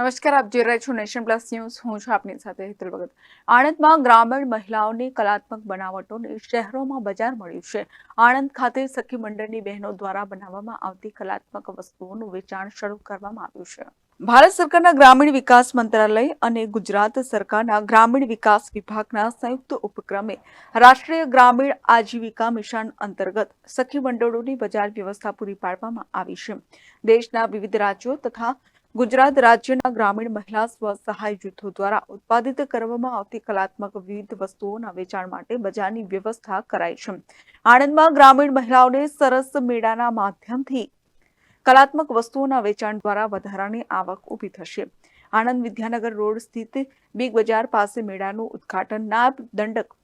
નમસ્કાર, આપ જોઈ રહ્યા છો નેશન પ્લસ ન્યૂઝ. હું છું આપની સાથે હેતલ ભગત. આણંદમાં ગ્રામીણ મહિલાઓની કલાત્મક બનાવટોને શહેરોમાં બજાર મળ્યું છે. આણંદ ખાતે સખી મંડળની બહેનો દ્વારા બનાવવામાં આવતી કલાત્મક વસ્તુઓનું વેચાણ શરૂ કરવામાં આવ્યું છે. ભારત સરકારના ગ્રામીણ વિકાસ મંત્રાલય અને ગુજરાત સરકારના ગ્રામીણ વિકાસ વિભાગના સંયુક્ત ઉપક્રમે રાષ્ટ્રીય ગ્રામીણ આજીવિકા મિશન અંતર્ગત સખી મંડળોની બજાર વ્યવસ્થા પૂરી પાડવામાં આવી છે. દેશના વિવિધ રાજ્યો તથા ગુજરાત રાજ્યના ગ્રામીણ મહિલા સ્વસહાય જૂથો દ્વારા ઉત્પાદિત કરવામાં આવતી કલાત્મક વિવિધ વસ્તુઓના વેચાણ માટે બજારની વ્યવસ્થા કરાઈ છે. આણંદમાં ગ્રામીણ મહિલાઓને સરસ મેળાના માધ્યમથી કલાત્મક વસ્તુઓના વેચાણ દ્વારા વધારાની આવક ઊભી થશે. આણંદ વિદ્યાનગર રોડ સ્થિત બિગ બજાર પાસે મેળાનું ઉદ્ઘાટન નાયબ દંડક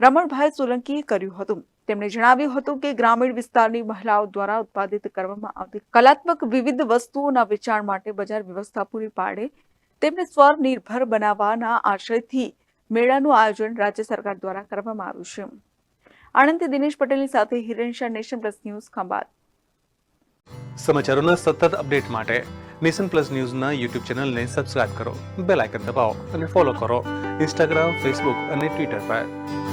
રમણભાઈ સોલંકીએ કર્યું હતું. તેમણે જણાવ્યું હતું કે ગ્રામીણ વિસ્તારની મહિલાઓ દ્વારા ઉત્પાદિત કરવામાં આવતી કલાત્મક વિવિધ વસ્તુઓના વેચાણ માટે બજાર વ્યવસ્થા પૂરી પાડે તેમને સ્વનિર્ભર બનાવવાના આશયથી મેળાનું આયોજન રાજ્ય સરકાર દ્વારા કરવામાં આવ્યું છે. આણંદથી દિનેશ પટેલની સાથે Hiren Nation Plus News, Khambhat. સમાચારોના સતત અપડેટ માટે નેશન પ્લસ ન્યૂઝના યુટ્યુબ ચેનલને સબસ્ક્રાઇબ કરો, બેલ આઇકન દબાવો અને ફોલો કરો. ઇન્સ્ટાગ્રામ, ફેસબુક અને ટ્વિટર પર.